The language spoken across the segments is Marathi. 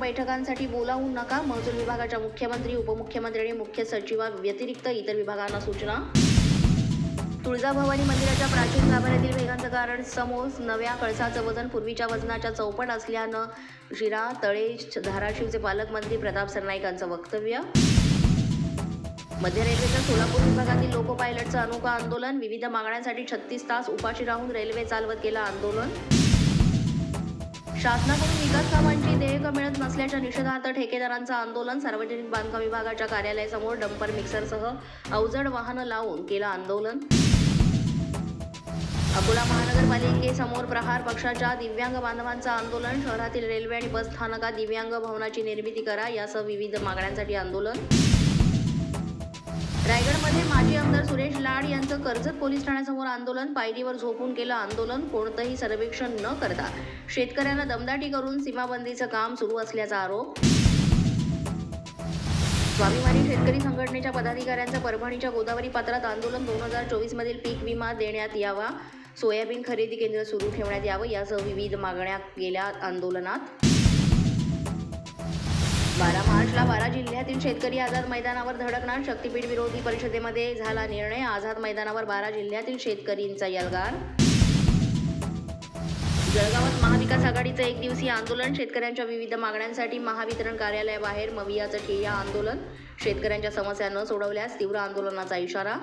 बैठकांसाठी बोलावू नका. महसूल विभागाच्या मुख्यमंत्री उपमुख्यमंत्री आणि मुख्य सचिवा व्यतिरिक्त इतर विभागांना सूचना. तुळजाभवानी मंदिराच्या प्राचीन गाभाऱ्यातील वेगांचं कारण समोर नव्या कळसाचं वजन पूर्वीच्या वजनाच्या चौपट असल्यानं शिरा तळे धाराशिवचे पालकमंत्री प्रताप सरनाईकांचं वक्तव्य. मध्य रेल्वेच्या सोलापूर विभागातील लोको पायलटचं अनोखं आंदोलन विविध मागण्यांसाठी छत्तीस तास उपाशी राहून रेल्वे चालवत केलं आंदोलन. शासनाकडून विकास कामांची देयक मिळत नसल्याच्या निषेधार्थ ठेकेदारांचं आंदोलन सार्वजनिक बांधकाम विभागाच्या कार्यालयासमोर डंपर मिक्सरसह अवजड वाहनं लावून केलं आंदोलन. अकोला महानगरपालिकेसमोर प्रहार पक्षाच्या दिव्यांग बांधवांचं आंदोलन शहरातील रेल्वे आणि बस स्थानकात दिव्यांग भवनाची निर्मिती करा यासह विविध मागण्यांसाठी आंदोलन. रायगडमध्ये माजी आमदार सुरेश लाड यांचं कर्जत पोलीस ठाण्यासमोर आंदोलन पायरीवर झोपून केलं आंदोलन कोणतंही सर्वेक्षण न करता. शेतकऱ्यांना दमदाटी करून सीमाबंदीचं काम सुरू असल्याचा आरोप. स्वाभिमानी शेतकरी संघटनेच्या पदाधिकाऱ्यांचं परभणीच्या गोदावरी पात्रात आंदोलन दोन हजार चोवीस मधील पीक विमा देण्यात यावा. सोयाबीन खरेदी केंद्र सुरू ठेवण्यात यावं यासह विविध मागण्या गेल्या आंदोलनात. बारा मार्चला बारा जिल्ह्यातील शेतकरी आझाद मैदानावर धडकणार. शक्तीपीठ विरोधी परिषदेमध्ये झाला निर्णय. आझाद मैदानावर बारा जिल्ह्यातील शेतकरींचा यलगार जळगावात महाविकास आघाडीचं एक दिवसीय आंदोलन. शेतकऱ्यांच्या विविध मागण्यांसाठी महावितरण कार्यालयाबाहेर मवियाचं ठिय्या आंदोलन. शेतकऱ्यांच्या समस्या न सोडवल्यास तीव्र आंदोलनाचा इशारा.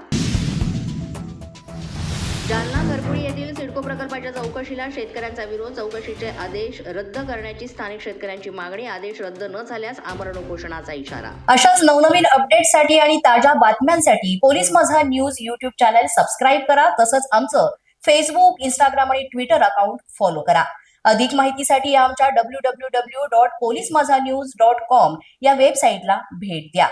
सिडको प्रकल्पाच्या चौकशीला शेतकऱ्यांचा विरोध. चौकशीचे आदेश रद्द करण्याची स्थानिक शेतकऱ्यांची मागणी. आदेश रद्द न झाल्यास आमरण उपोषणाचा इशारा. अशाच नवनवीन अपडेट्ससाठी आणि ताज्या बातम्यांसाठी police Majha news YouTube channel subscribe करा. तसंच आमचं फेसबुक इंस्टाग्राम आणि ट्विटर अकाउंट फॉलो करा. अधिक माहितीसाठी आमच्या W W W dot police Majha news dot com या वेबसाईटला भेट द्या.